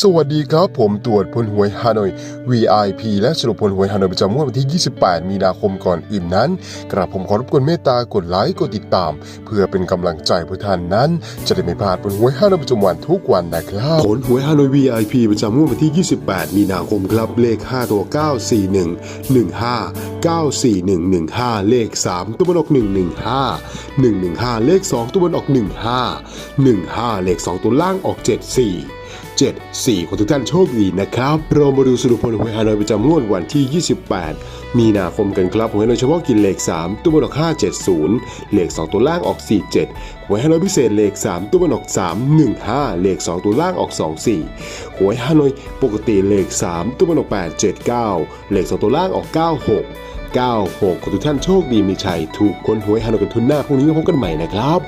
สวัสดีครับผมตรวจผลหวยฮานอย VIP และสรุปผลหวยฮานอยประจำวันที่ 28 มีนาคมก่อนอื่นนั้น กราบผมขอรบกวนเมตตากดไลค์กดติดตาม เพื่อเป็นกำลังใจเพื่อท่านนั้น จะได้ไม่พลาดผลหวยฮานอยประจำวันทุกวันนะครับผลหวยฮานอย VIP ประจำวันที่ 28 มีนาคมครับเลข 5 ตัว 941 15 94115 เลข 3 ตัวบนออก 115 115 เลข 2 ตัวบนออก 15 15 เลข 2 ตัวล่างออก 74 7 4 ขอทุกท่านโชคดีนะครับ เรามาดูสรุปผลหวยฮานอยประจำงวดวันที่ 28 มีนาคมกันครับหวยฮานอยเฉพาะกินเลข 3 ตัวบนออก 570 เลข 2 ตัวล่างออก 47 หวยฮานอยพิเศษเลข 3 ตัวบนออก 315 เลข 2 ตัวล่างออก 24 หวยฮานอยปกติเลข 3 ตัวบนออก 879 เลข 2 ตัวล่างออก 96 96ขอทุกท่านโชคดีมีชัย ถูกคนหวยฮานอยกันทุนหน้าพรุ่งนี้พบกันใหม่นะครับ